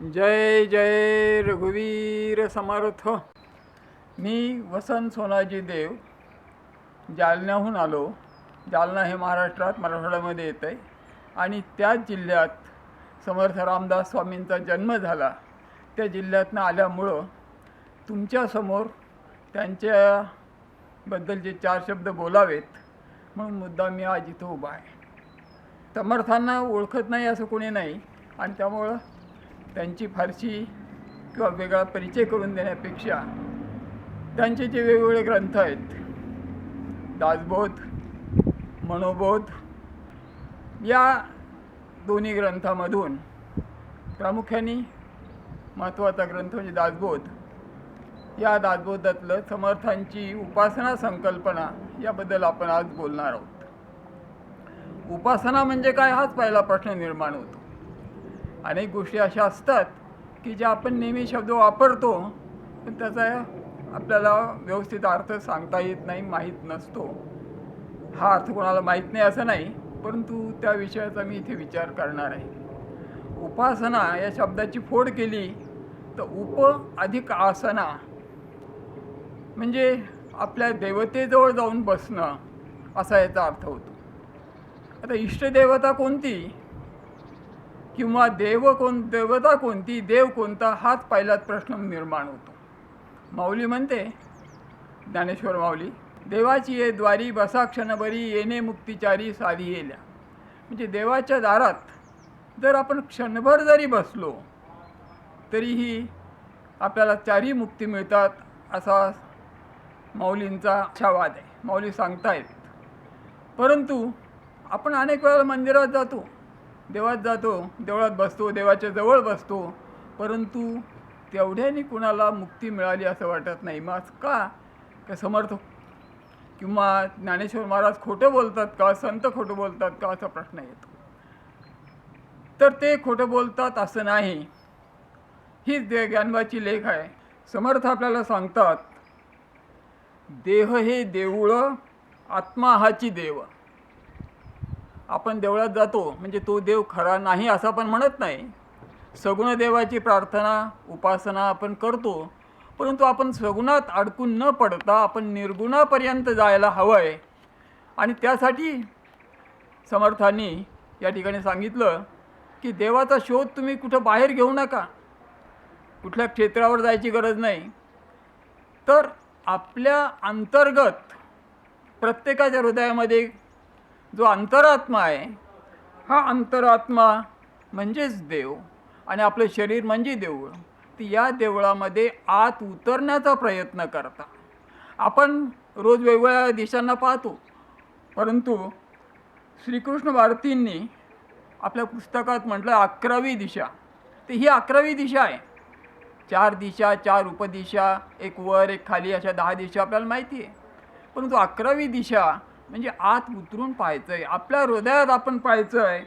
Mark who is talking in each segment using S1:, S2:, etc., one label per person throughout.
S1: जय जय रघुवीर समर्थ. मी वसंत सोनाजी देव जालन्याहून आलो. जालना हे महाराष्ट्रात मराठवाड्यामध्ये येतं आहे आणि त्याच जिल्ह्यात समर्थ रामदास स्वामींचा जन्म झाला. त्या जिल्ह्यातनं आल्यामुळं तुमच्यासमोर त्यांच्याबद्दल जे चार शब्द बोलावेत. म्हणून मुद्दा मी आज इथं उभा आहे. समर्थांना ओळखत नाही असं कोणी नाही. आणि त्यामुळं त्यांची फारशी किंवा वेगळा परिचय करून देण्यापेक्षा त्यांचे जे वेगवेगळे ग्रंथ आहेत दासबोध मनोबोध या दोन्ही ग्रंथामधून प्रामुख्याने महत्त्वाचा ग्रंथ म्हणजे दासबोध. या दासबोधातलं समर्थांची उपासना संकल्पना याबद्दल आपण आज बोलणार आहोत. उपासना म्हणजे काय? हाच पहिला प्रश्न निर्माण होतो. अनेक गोष्टी अशा असतात की ज्या आपण नेहमी शब्द वापरतो पण त्याचा आपल्याला व्यवस्थित अर्थ सांगता येत नाही माहीत नसतो. हा अर्थ कोणाला माहीत नाही असं नाही परंतु त्या विषयाचा मी इथे विचार करणार आहे. उपासना या शब्दाची फोड केली तर उप अधिक आसना म्हणजे आपल्या देवतेजवळ जाऊन बसणं असा याचा अर्थ होतो. आता इष्टदेवता कोणती? किंवा देव कोण देवता कोणती देव कोणता हाच पहिलाच प्रश्न निर्माण होतो. माऊली म्हणते ज्ञानेश्वर माऊली देवाची ये द्वारी बसा क्षणभरी येणे मुक्तिचारी साधी येल्या. म्हणजे देवाच्या दारात जर आपण क्षणभर जरी बसलो तरीही आपल्याला चारही मुक्ती मिळतात असा माऊलींचा वाद आहे. माऊली सांगतायत परंतु आपण अनेक वेळा मंदिरात जातो देवात जातो देवळात बसतो देवाच्या जवळ बसतो. परंतु तेवढ्याने कुणाला मुक्ती मिळाली असं वाटत नाही. मग का? का समर्थ किंवा ज्ञानेश्वर महाराज खोटं बोलतात का? संत खोटं बोलतात का? असा प्रश्न येतो. तर ते खोटं बोलतात असं नाही. हीच दे ज्ञानवाची लेख आहे. समर्थ आपल्याला सांगतात देह हे देऊळ आत्मा हाची देव. आपण देवळात जातो म्हणजे तो देव खरा नाही असं आपण म्हणत नाही. सगुण देवाची प्रार्थना उपासना आपण करतो परंतु आपण सगुणात अडकून न पडता आपण निर्गुणापर्यंत जायला हवं आहे आणि त्यासाठी समर्थांनी या ठिकाणी सांगितलं की देवाचा शोध तुम्ही कुठं बाहेर घेऊ नका. कुठल्या क्षेत्रावर जायची गरज नाही. तर आपल्या अंतर्गत प्रत्येकाच्या हृदयामध्ये जो अंतरात्मा आहे हा अंतरात्मा म्हणजेच देव आणि आपलं शरीर म्हणजे देऊळ. ती या देवळामध्ये आत उतरण्याचा प्रयत्न करता आपण रोज वेगवेगळ्या दिशांना पाहतो परंतु श्रीकृष्ण भारतींनी आपल्या पुस्तकात म्हटलं अकरावी दिशा. तर ही अकरावी दिशा आहे. चार दिशा चार उपदिशा एक वर एक खाली अशा दहा दिशा आपल्याला माहिती आहे. परंतु अकरावी दिशा म्हणजे आत उतरून पाहायचं आहे आपल्या हृदयात आपण पाहायचं आहे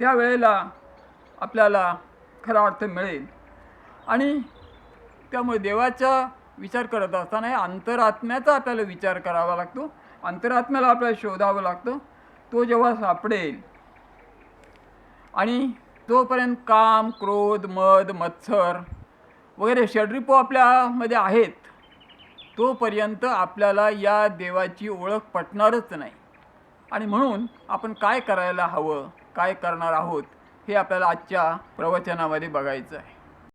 S1: त्यावेळेला आपल्याला खरा अर्थ मिळेल. आणि त्यामुळे देवाचा विचार करत असताना अंतरात्म्याचा आपल्याला विचार करावा लागतो. अंतरात्म्याला आपल्याला शोधावं लागतं. तो जेव्हा सापडेल आणि तोपर्यंत काम क्रोध मद मत्सर वगैरे षड्रिपू आपल्यामध्ये आहेत. तोपर्यंत आपल्याला या देवाची ओळख पटणारच नाही. आणि म्हणून आपण काय करायला हवं काय करणार आहोत हे आपल्याला आजच्या प्रवचनामध्ये बघायचं आहे.